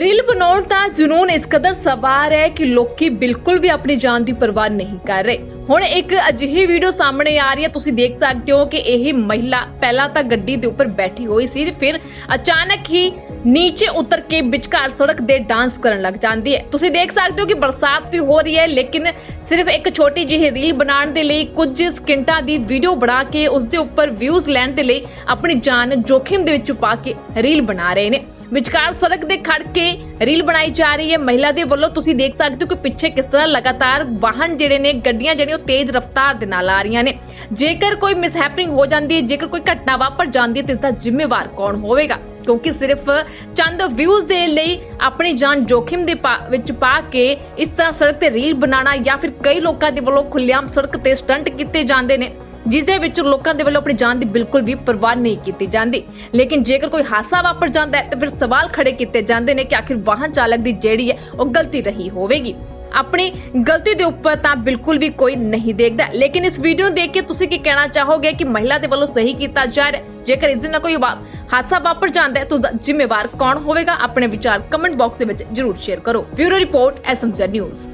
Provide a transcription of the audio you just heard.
Reel ਬਣਾਉਣ ਦਾ ਜਨੂਨ ਇਸ ਕਦਰ ਸਵਾਰ ਹੈ ਕਿ ਲੋਕੀ ਬਿਲਕੁਲ ਵੀ ਆਪਣੀ ਜਾਨ ਦੀ ਪਰਵਾਹ ਨਹੀਂ ਕਰ ਰਹੇ। ਹੁਣ ਇੱਕ ਅਜਿਹੀ ਵੀਡੀਓ ਸਾਹਮਣੇ ਆ ਰਹੀ ਹੈ। ਤੁਸੀਂ ਦੇਖ ਸਕਦੇ ਹੋ ਕਿ ਇਹ ਮਹਿਲਾ ਪਹਿਲਾਂ ਤਾਂ ਗੱਡੀ ਦੇ ਉੱਪਰ ਬੈਠੀ ਹੋਈ ਸੀ ਫਿਰ ਅਚਾਨਕ ਹੀ ਨੀਚੇ ਉਤਰ ਕੇ ਵਿਚਕਾਰ ਸੜਕ ਦੇ ਡਾਂਸ ਕਰਨ ਲੱਗ ਜਾਂਦੀ ਹੈ। ਤੁਸੀਂ ਦੇਖ ਸਕਦੇ ਹੋ ਕਿ ਬਰਸਾਤ ਵੀ ਹੋ ਰਹੀ ਹੈ, ਲੇਕਿਨ ਸਿਰਫ ਇੱਕ ਛੋਟੀ ਜਿਹੀ ਰੀਲ ਬਣਾਉਣ ਦੇ ਲਈ ਕੁਝ ਸਕਿੰਟਾਂ ਦੀ ਵੀਡੀਓ ਬਣਾ ਕੇ ਉਸ ਦੇ ਉੱਪਰ ਵਿਊਜ਼ ਲੈਣ ਦੇ ਲਈ ਆਪਣੀ ਜਾਨ ਜੋਖਿਮ ਦੇ ਵਿੱਚ ਪਾ ਕੇ ਰੀਲ ਬਣਾ ਰਹੇ ਨੇ। ਵਿਚਕਾਰ ਸੜਕ ਦੇ ਖੜ ਕੇ ਰੀਲ ਬਣਾਈ ਜਾ ਰਹੀ ਹੈ। ਮਹਿਲਾ ਦੇ ਵੱਲੋਂ ਤੁਸੀਂ ਦੇਖ ਸਕਦੇ ਹੋ ਕਿ ਪਿੱਛੇ ਕਿਸ ਤਰ੍ਹਾਂ ਲਗਾਤਾਰ ਵਾਹਨ ਜਿਹੜੇ ਨੇ, ਗੱਡੀਆਂ ਜਿਹੜੀਆਂ ਉਹ ਤੇਜ਼ ਰਫ਼ਤਾਰ ਦੇ ਨਾਲ ਆ ਰਹੀਆਂ ਨੇ। ਜੇਕਰ ਕੋਈ ਮਿਸਹੈਪਨਿੰਗ ਹੋ ਜਾਂਦੀ ਹੈ, ਜੇਕਰ ਕੋਈ ਘਟਨਾ ਵਾਪਰ ਜਾਂਦੀ ਹੈ, ਤੇ ਇਸ ਦਾ ਜ਼ਿੰਮੇਵਾਰ ਕੌਣ ਹੋਵੇਗਾ? ਕਿਉਂਕਿ ਸਿਰਫ ਚੰਦ ਵਿਊਜ਼ ਦੇ ਲਈ ਆਪਣੀ ਜਾਨ ਜੋਖਿਮ ਦੇ ਵਿੱਚ ਪਾ ਕੇ ਇਸ ਤਰ੍ਹਾਂ ਸੜਕ ਤੇ ਰੀਲ ਬਣਾਉਣਾ ਜਾਂ ਫਿਰ ਕਈ ਲੋਕਾਂ ਦੇ ਵੱਲੋਂ ਖੁੱਲ੍ਹੇਆਮ ਸੜਕ ਤੇ ਸਟੰਟ ਕੀਤੇ ਜਾਂਦੇ ਨੇ, ਜਿਸ ਦੇ ਵਿੱਚ ਲੋਕਾਂ ਦੇ ਵੱਲੋਂ ਆਪਣੀ ਜਾਨ ਦੀ ਬਿਲਕੁਲ ਵੀ ਪਰਵਾਹ ਨਹੀਂ ਕੀਤੀ ਜਾਂਦੀ। ਲੇਕਿਨ ਜੇਕਰ ਕੋਈ ਹਾਦਸਾ ਵਾਪਰ ਜਾਂਦਾ ਹੈ, ਤਾਂ ਫਿਰ ਸਵਾਲ ਖੜੇ ਕੀਤੇ ਜਾਂਦੇ ਨੇ ਕਿ ਆਖਿਰ ਵਾਹਨ ਚਾਲਕ ਦੀ ਜਿਹੜੀ ਹੈ, ਉਹ ਗਲਤੀ ਰਹੀ ਹੋਵੇਗੀ। ਆਪਣੀ ਗਲਤੀ ਦੇ ਉੱਪਰ ਤਾਂ ਬਿਲਕੁਲ ਵੀ ਕੋਈ ਨਹੀਂ ਦੇਖਦਾ। ਲੇਕਿਨ ਇਸ ਵੀਡੀਓ ਨੂੰ ਦੇਖ ਕੇ ਤੁਸੀਂ ਕੀ ਕਹਿਣਾ ਚਾਹੋਗੇ ਕਿ ਮਹਿਲਾ ਦੇ ਵੱਲੋਂ ਸਹੀ ਕੀਤਾ ਜਾ ਰਿਹਾ ਜੇਕਰ ਇਸ ਦੇ ਨਾਲ ਕੋਈ ਹਾਦਸਾ ਵਾਪਰ ਜਾਂਦਾ ਹੈ, ਤਾਂ ਉਸਦਾ ਜ਼ਿੰਮੇਵਾਰ ਕੌਣ ਹੋਵੇਗਾ? ਆਪਣੇ ਵਿਚਾਰ ਕਮੈਂਟ ਬਾਕਸ ਦੇ ਵਿੱਚ ਜਰੂਰ ਸ਼ੇਅਰ ਕਰੋ। Bureau report SMG news.